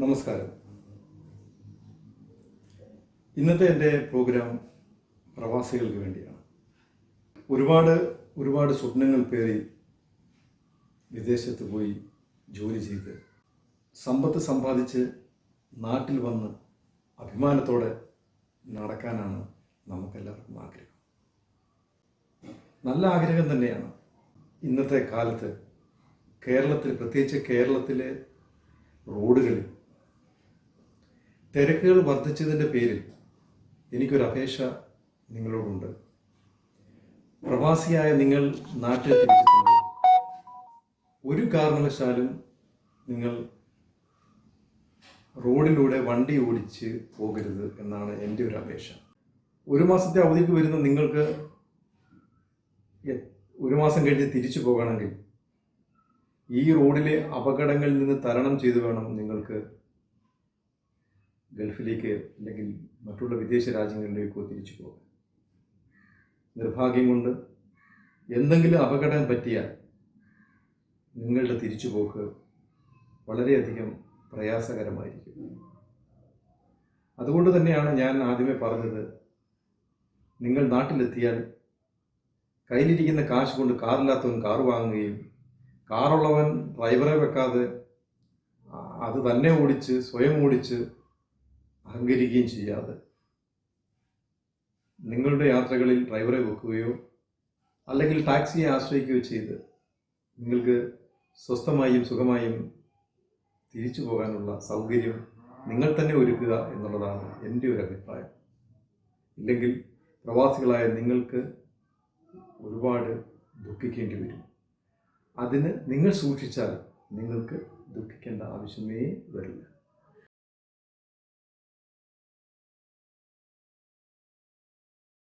നമസ്കാരം. ഇന്നത്തെ എന്റെ പ്രോഗ്രാം പ്രവാസികൾക്ക് വേണ്ടിയാണ്. ഒരുപാട് ഒരുപാട് സ്വപ്നങ്ങൾ പേറി വിദേശത്ത് പോയി ജോലി ചെയ്ത് സമ്പത്ത് സമ്പാദിച്ച് നാട്ടിൽ വന്ന് അഭിമാനത്തോടെ നടക്കാനാണ് നമുക്കെല്ലാവർക്കും ആഗ്രഹം. നല്ല ആഗ്രഹം തന്നെയാണ് ഇന്നത്തെ കാലത്ത് കേരളത്തിൽ പ്രത്യേകിച്ച് കേരളത്തിലെ റോഡുകളിൽ തിരക്കുകൾ വർദ്ധിച്ചതിന്റെ പേരിൽ എനിക്കൊരു അപേക്ഷ നിങ്ങളോടുണ്ട്. പ്രവാസിയായ നിങ്ങൾ നാട്ടിൽ തിരിച്ചിട്ടുണ്ട് ഒരു കാരണവശാലും നിങ്ങൾ റോഡിലൂടെ വണ്ടി ഓടിച്ച് പോകരുത് എന്നാണ് എന്റെ ഒരു അപേക്ഷ. ഒരു മാസത്തെ അവധിക്ക് വരുന്ന നിങ്ങൾക്ക് ഒരു മാസം കഴിഞ്ഞ് തിരിച്ചു പോകണമെങ്കിൽ ഈ റോഡിലെ അപകടങ്ങളിൽ നിന്ന് തരണം ചെയ്തു വേണം നിങ്ങൾക്ക് ഗൾഫിലേക്ക് അല്ലെങ്കിൽ മറ്റുള്ള വിദേശ രാജ്യങ്ങളിലേക്കോ തിരിച്ചു പോകാൻ. നിർഭാഗ്യം കൊണ്ട് എന്തെങ്കിലും അപകടം പറ്റിയാൽ നിങ്ങളുടെ തിരിച്ചുപോക്ക് വളരെയധികം പ്രയാസകരമായിരിക്കും. അതുകൊണ്ട് തന്നെയാണ് ഞാൻ ആദ്യമേ പറഞ്ഞത് നിങ്ങൾ നാട്ടിലെത്തിയാൽ കയ്യിലിരിക്കുന്ന കാശ് കൊണ്ട് കാറില്ലാത്തവൻ കാർ വാങ്ങുകയും കാറുള്ളവൻ ഡ്രൈവറെ വെക്കാതെ അത് തന്നെ ഓടിച്ച് സ്വയം ഓടിച്ച് അഹങ്കരിക്കുകയും ചെയ്യാതെ നിങ്ങളുടെ യാത്രകളിൽ ഡ്രൈവറെ വെക്കുകയോ അല്ലെങ്കിൽ ടാക്സിയെ ആശ്രയിക്കുകയോ ചെയ്ത് നിങ്ങൾക്ക് സ്വസ്ഥമായും സുഖമായും തിരിച്ചു പോകാനുള്ള സൗകര്യം നിങ്ങൾ തന്നെ ഒരുക്കുക എന്നുള്ളതാണ് എന്റെ ഒരു അഭിപ്രായം. ഇല്ലെങ്കിൽ പ്രവാസികളായ നിങ്ങൾക്ക് ഒരുപാട് ദുഃഖിക്കേണ്ടി വരും. അതിന് നിങ്ങൾ സൂക്ഷിച്ചാൽ നിങ്ങൾക്ക് ദുഃഖിക്കേണ്ട ആവശ്യമേ വരില്ല.